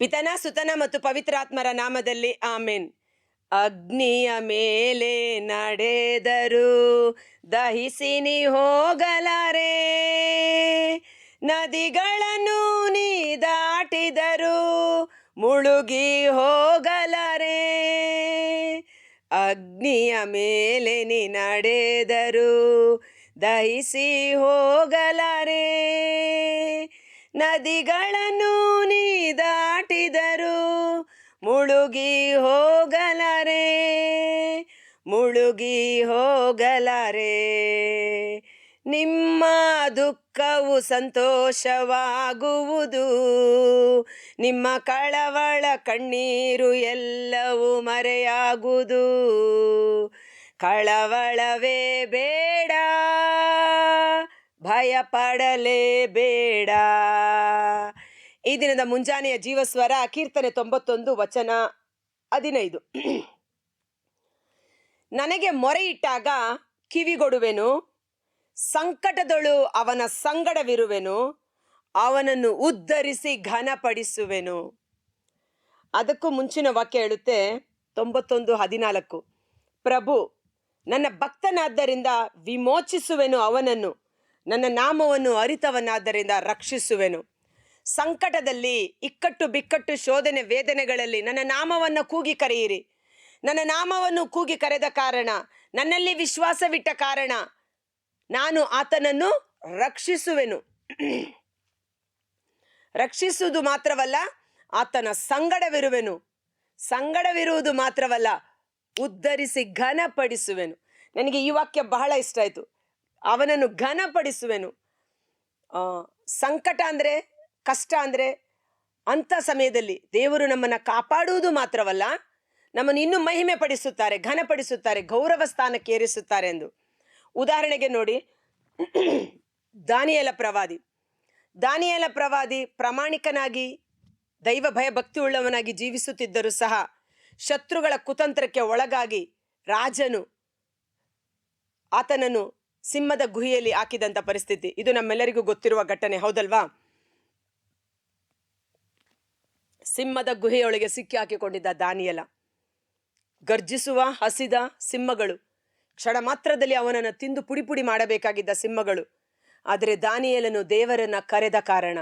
ಪಿತನ, ಸುತನ ಮತ್ತು ಪವಿತ್ರಾತ್ಮರ ನಾಮದಲ್ಲಿ ಆಮೇನ್. ಅಗ್ನಿಯ ಮೇಲೆ ನಡೆದರು ದಹಿಸಿ ನೀ ಹೋಗಲಾರೆ. ನದಿಗಳನ್ನು ನೀ ದಾಟಿದರು ಮುಳುಗಿ ಹೋಗಲಾರೆ. ಅಗ್ನಿಯ ಮೇಲೆ ನೀ ನಡೆದರು ದಹಿಸಿ ಹೋಗಲಾರೆ. ನದಿಗಳನ್ನು ನೀ ದಾಟಿದರು. ಮುಳುಗಿ ಹೋಗಲಾರೆ ಮುಳುಗಿ ಹೋಗಲಾರೆ. ನಿಮ್ಮ ದುಃಖವು ಸಂತೋಷವಾಗುವುದು. ನಿಮ್ಮ ಕಳವಳ ಕಣ್ಣೀರು ಎಲ್ಲವೂ ಮರೆಯಾಗುವುದು. ಕಳವಳವೇ ಬೇಡ. ಭಯ ಪಡಲೇಬೇಡ ಈ ದಿನದ ಮುಂಜಾನೆಯ ಜೀವಸ್ವರ, ಕೀರ್ತನೆ ತೊಂಬತ್ತೊಂದು, ವಚನ ಹದಿನೈದು. ನನಗೆ ಮೊರೆ ಇಟ್ಟಾಗ ಕಿವಿಗೊಡುವೆನು, ಸಂಕಟದೊಳು ಅವನ ಸಂಗಡವಿರುವೆನು, ಅವನನ್ನು ಉದ್ಧರಿಸಿ ಘನಪಡಿಸುವೆನು. ಅದಕ್ಕೂ ಮುಂಚಿನ ವಾಕ್ಯ ಹೇಳುತ್ತೆ ತೊಂಬತ್ತೊಂದು, ಹದಿನಾಲ್ಕು. ಪ್ರಭು, ನನ್ನ ಭಕ್ತನಾದ್ದರಿಂದ ವಿಮೋಚಿಸುವೆನು ಅವನನ್ನು ನನ್ನ ನಾಮವನ್ನು ಅರಿತವನಾದ್ದರಿಂದ ರಕ್ಷಿಸುವೆನು. ಸಂಕಟದಲ್ಲಿ ಇಕ್ಕಟ್ಟು ಬಿಕ್ಕಟ್ಟು ಶೋಧನೆ ವೇದನೆಗಳಲ್ಲಿ ನನ್ನ ನಾಮವನ್ನು ಕೂಗಿ ಕರೆಯಿರಿ. ನನ್ನ ನಾಮವನ್ನು ಕೂಗಿ ಕರೆದ ಕಾರಣ, ನನ್ನಲ್ಲಿ ವಿಶ್ವಾಸವಿಟ್ಟ ಕಾರಣ ನಾನು ಆತನನ್ನು ರಕ್ಷಿಸುವೆನು. ರಕ್ಷಿಸುವುದು ಮಾತ್ರವಲ್ಲ, ಆತನ ಸಂಗಡವಿರುವೆನು. ಸಂಗಡವಿರುವುದು ಮಾತ್ರವಲ್ಲ, ಉದ್ಧರಿಸಿ ಘನಪಡಿಸುವೆನು. ನನಗೆ ಈ ವಾಕ್ಯ ಬಹಳ ಇಷ್ಟ ಆಯಿತು. ಅವನನ್ನು ಘನಪಡಿಸುವೆನು. ಸಂಕಟ ಅಂದರೆ, ಕಷ್ಟ ಅಂದರೆ ಅಂಥ ಸಮಯದಲ್ಲಿ ದೇವರು ನಮ್ಮನ್ನು ಕಾಪಾಡುವುದು ಮಾತ್ರವಲ್ಲ, ನಮ್ಮನ್ನು ಇನ್ನೂ ಮಹಿಮೆ ಪಡಿಸುತ್ತಾರೆ ಘನಪಡಿಸುತ್ತಾರೆ, ಗೌರವ ಸ್ಥಾನಕ್ಕೆ ಏರಿಸುತ್ತಾರೆ ಎಂದು. ಉದಾಹರಣೆಗೆ ನೋಡಿ, ದಾನಿಯಲ ಪ್ರವಾದಿ. ದಾನಿಯಲ ಪ್ರವಾದಿ ಪ್ರಾಮಾಣಿಕನಾಗಿ ದೈವ ಭಯ ಭಕ್ತಿ ಉಳ್ಳವನಾಗಿ ಜೀವಿಸುತ್ತಿದ್ದರೂ ಸಹ ಶತ್ರುಗಳ ಕುತಂತ್ರಕ್ಕೆ ಒಳಗಾಗಿ ರಾಜನು ಆತನನ್ನು ಸಿಂಹದ ಗುಹೆಯಲ್ಲಿ ಹಾಕಿದಂಥ ಪರಿಸ್ಥಿತಿ. ಇದು ನಮ್ಮೆಲ್ಲರಿಗೂ ಗೊತ್ತಿರುವ ಘಟನೆ, ಹೌದಲ್ವಾ? ಸಿಂಹದ ಗುಹೆಯೊಳಗೆ ಸಿಕ್ಕಿ ಹಾಕಿಕೊಂಡಿದ್ದ ದಾನಿಯಲ. ಗರ್ಜಿಸುವ, ಹಸಿದ ಸಿಂಹಗಳು. ಕ್ಷಣ ಮಾತ್ರದಲ್ಲಿ ಅವನನ್ನು ತಿಂದು ಪುಡಿ ಪುಡಿ ಮಾಡಬೇಕಾಗಿದ್ದ ಸಿಂಹಗಳು. ಆದರೆ ದಾನಿಯಲನು ದೇವರನ್ನ ಕರೆದ ಕಾರಣ.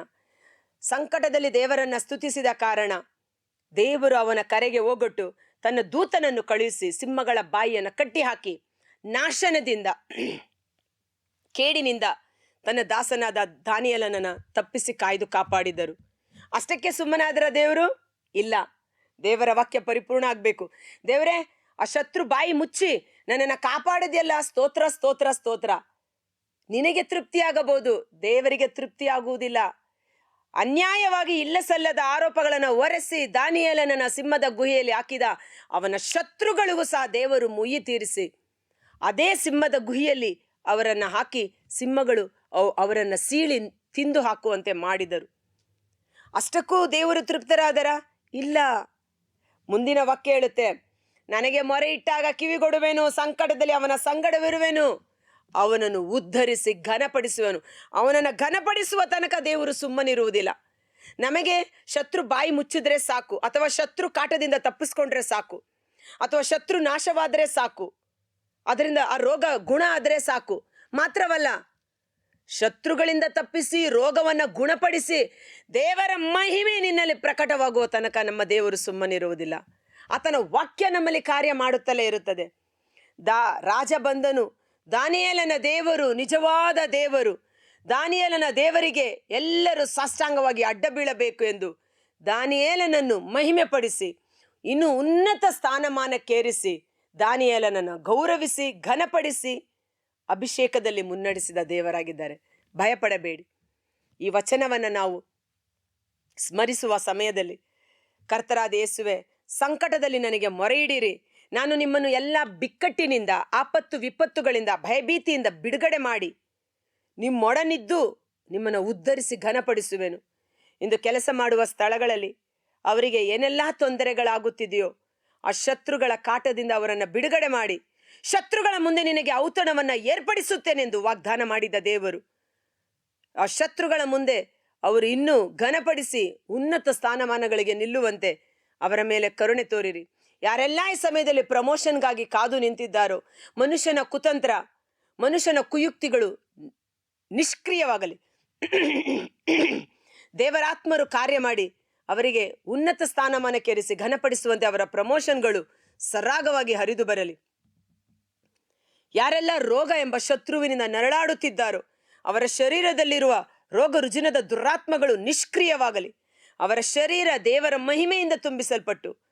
ಸಂಕಟದಲ್ಲಿ ದೇವರನ್ನ ಸ್ತುತಿಸಿದ ಕಾರಣ. ದೇವರು ಅವನ ಕರೆಗೆ ಹೋಗೊಟ್ಟು ತನ್ನ ದೂತನನ್ನು ಕಳುಹಿಸಿ ಸಿಂಹಗಳ ಬಾಯಿಯನ್ನು ಕಟ್ಟಿ ಹಾಕಿ ನಾಶನದಿಂದ ಕೇಡಿನಿಂದ ತನ್ನ ದಾಸನಾದ ದಾನಿಯಲನನ ತಪ್ಪಿಸಿ ಕಾಯ್ದು ಕಾಪಾಡಿದರು ಅಷ್ಟಕ್ಕೆ ಸುಮ್ಮನಾದರ ದೇವರು? ಇಲ್ಲ. ದೇವರ ವಾಕ್ಯ ಪರಿಪೂರ್ಣ ಆಗಬೇಕು. ದೇವರೇ, ಆ ಶತ್ರು ಬಾಯಿ ಮುಚ್ಚಿ ನನ್ನನ್ನು ಕಾಪಾಡಿದೆಯಲ್ಲ, ಸ್ತೋತ್ರ ಸ್ತೋತ್ರ ಸ್ತೋತ್ರ. ನಿನಗೆ ತೃಪ್ತಿಯಾಗಬಹುದು, ದೇವರಿಗೆ ತೃಪ್ತಿಯಾಗುವುದಿಲ್ಲ. ಅನ್ಯಾಯವಾಗಿ ಇಲ್ಲ ಸಲ್ಲದ ಆರೋಪಗಳನ್ನು ಒರೆಸಿ ದಾನಿಯಲನನ ಸಿಂಹದ ಗುಹೆಯಲ್ಲಿ ಹಾಕಿದ ಅವನ ಶತ್ರುಗಳಿಗೂ ಸಹ ದೇವರು ಮುಯಿ ತೀರಿಸಿ. ಅದೇ ಸಿಂಹದ ಗುಹೆಯಲ್ಲಿ ಅವರನ್ನು ಹಾಕಿ ಸಿಂಹಗಳು ಅವ್- ಅವರನ್ನು ಸೀಳಿ ತಿಂದು ಹಾಕುವಂತೆ ಮಾಡಿದರು. ಅಷ್ಟಕ್ಕೂ ದೇವರು ತೃಪ್ತರಾದರ? ಇಲ್ಲ. ಮುಂದಿನ ವಾಕ್ಯ ಹೇಳುತ್ತೆ, ನನಗೆ ಮೊರೆ ಇಟ್ಟಾಗ ಕಿವಿಗೊಡುವೆನು ಸಂಕಟದಲ್ಲಿ ಅವನ ಸಂಗಡವಿರುವೆನು. ಅವನನ್ನು ಉದ್ಧರಿಸಿ ಘನಪಡಿಸುವನು. ಅವನನ್ನು ಘನಪಡಿಸುವ ತನಕ ದೇವರು ಸುಮ್ಮನಿರುವುದಿಲ್ಲ. ನಮಗೆ ಶತ್ರು ಬಾಯಿ ಮುಚ್ಚಿದ್ರೆ ಸಾಕು, ಅಥವಾ ಶತ್ರು ಕಾಟದಿಂದ ತಪ್ಪಿಸ್ಕೊಂಡ್ರೆ ಸಾಕು, ಅಥವಾ ಶತ್ರು ನಾಶವಾದರೆ ಸಾಕು. ಅದರಿಂದ ಆ ರೋಗ ಗುಣ ಆದರೆ ಸಾಕು. ಮಾತ್ರವಲ್ಲ, ಶತ್ರುಗಳಿಂದ ತಪ್ಪಿಸಿ, ರೋಗವನ್ನು ಗುಣಪಡಿಸಿ, ದೇವರ ಮಹಿಮೆ ನಿನ್ನಲ್ಲಿ ಪ್ರಕಟವಾಗುವ ತನಕ ನಮ್ಮ ದೇವರು ಸುಮ್ಮನಿರುವುದಿಲ್ಲ. ಆತನ ವಾಕ್ಯ ನಮ್ಮಲ್ಲಿ ಕಾರ್ಯ ಮಾಡುತ್ತಲೇ ಇರುತ್ತದೆ. ದಾ, ರಾಜ ಬಂದನು. ದಾನಿಯಲನ ದೇವರು, ನಿಜವಾದ ದೇವರು. ದಾನಿಯೇಲನ ದೇವರಿಗೆ ಎಲ್ಲರೂ ಸಾಷ್ಟಾಂಗವಾಗಿ ಅಡ್ಡ ಬೀಳಬೇಕು ಎಂದು ದಾನಿಯೇಲನನ್ನು ಮಹಿಮೆ ಪಡಿಸಿ ಇನ್ನು ಉನ್ನತ ಸ್ಥಾನಮಾನಕ್ಕೇರಿಸಿ ದಾನಿಯೇಲನನ್ನು ಗೌರವಿಸಿ, ಘನಪಡಿಸಿ ಅಭಿಷೇಕದಲ್ಲಿ ಮುನ್ನಡೆಸಿದ ದೇವರಾಗಿದ್ದಾರೆ. ಭಯಪಡಬೇಡಿ. ಈ ವಚನವನ್ನು ನಾವು ಸ್ಮರಿಸುವ ಸಮಯದಲ್ಲಿ ಕರ್ತರಾದ ಯೇಸುವೆ, ಸಂಕಟದಲ್ಲಿ ನನಗೆ ಮೊರೆಯಿಡಿರಿ. ನಾನು ನಿಮ್ಮನ್ನು ಎಲ್ಲ ಬಿಕ್ಕಟ್ಟಿನಿಂದ, ಆಪತ್ತು ವಿಪತ್ತುಗಳಿಂದ, ಭಯಭೀತಿಯಿಂದ ಬಿಡುಗಡೆ ಮಾಡಿ. ನಿಮ್ಮೊಡನಿದ್ದು ನಿಮ್ಮನ್ನು ಉದ್ಧರಿಸಿ, ಘನಪಡಿಸುವೆನು. ಇಂದು ಕೆಲಸ ಮಾಡುವ ಸ್ಥಳಗಳಲ್ಲಿ ಅವರಿಗೆ ಏನೆಲ್ಲ ತೊಂದರೆಗಳಾಗುತ್ತಿದೆಯೋ ಆ ಶತ್ರುಗಳ ಕಾಟದಿಂದ ಅವರನ್ನು ಬಿಡುಗಡೆ ಮಾಡಿ, ಶತ್ರುಗಳ ಮುಂದೆ ನಿನಗೆ ಔತಣವನ್ನು ಏರ್ಪಡಿಸುತ್ತೇನೆಂದು ವಾಗ್ದಾನ ಮಾಡಿದ ದೇವರು. ಆ ಶತ್ರುಗಳ ಮುಂದೆ ಅವರು ಇನ್ನೂ ಘನಪಡಿಸಿ ಉನ್ನತ ಸ್ಥಾನಮಾನಗಳಿಗೆ ನಿಲ್ಲುವಂತೆ ಅವರ ಮೇಲೆ ಕರುಣೆ ತೋರಿರಿ. ಯಾರೆಲ್ಲ ಈ ಸಮಯದಲ್ಲಿ ಪ್ರಮೋಷನ್ಗಾಗಿ ಕಾದು ನಿಂತಿದ್ದಾರೋ, ಮನುಷ್ಯನ ಕುತಂತ್ರ, ಮನುಷ್ಯನ ಕುಯುಕ್ತಿಗಳು ನಿಷ್ಕ್ರಿಯವಾಗಲಿ. ದೇವರಾತ್ಮರು ಕಾರ್ಯ ಮಾಡಿ ಅವರಿಗೆ ಉನ್ನತ ಸ್ಥಾನಮಾನಕ್ಕೇರಿಸಿ ಘನಪಡಿಸುವಂತೆ ಅವರ ಪ್ರಮೋಷನ್ಗಳು ಸರಾಗವಾಗಿ ಹರಿದು ಬರಲಿ. ಯಾರೆಲ್ಲ ರೋಗ ಎಂಬ ಶತ್ರುವಿನಿಂದ ನರಳಾಡುತ್ತಿದ್ದಾರೋ, ಅವರ ಶರೀರದಲ್ಲಿರುವ ರೋಗ ರುಜಿನದ ದುರಾತ್ಮಗಳು ನಿಷ್ಕ್ರಿಯವಾಗಲಿ. ಅವರ ಶರೀರ ದೇವರ ಮಹಿಮೆಯಿಂದ ತುಂಬಿಸಲ್ಪಟ್ಟು,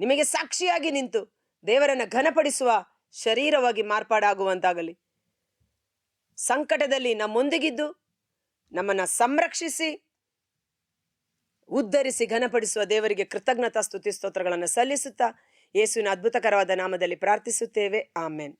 ನಿಮಗೆ ಸಾಕ್ಷಿಯಾಗಿ ನಿಂತು ದೇವರನ್ನು ಘನಪಡಿಸುವ ಶರೀರವಾಗಿ ಮಾರ್ಪಾಡಾಗುವಂತಾಗಲಿ. ಸಂಕಟದಲ್ಲಿ ನಮ್ಮೊಂದಿಗಿದ್ದು, ನಮ್ಮನ್ನು ಸಂರಕ್ಷಿಸಿ ಉದ್ಧರಿಸಿ ಘನಪಡಿಸುವ ದೇವರಿಗೆ ಕೃತಜ್ಞತಾ ಸ್ತುತಿ ಸ್ತೋತ್ರಗಳನ್ನು ಸಲ್ಲಿಸುತ್ತಾ ಯೇಸುವಿನ ಅದ್ಭುತಕರವಾದ ನಾಮದಲ್ಲಿ ಪ್ರಾರ್ಥಿಸುತ್ತೇವೆ. ಆಮೇನ್.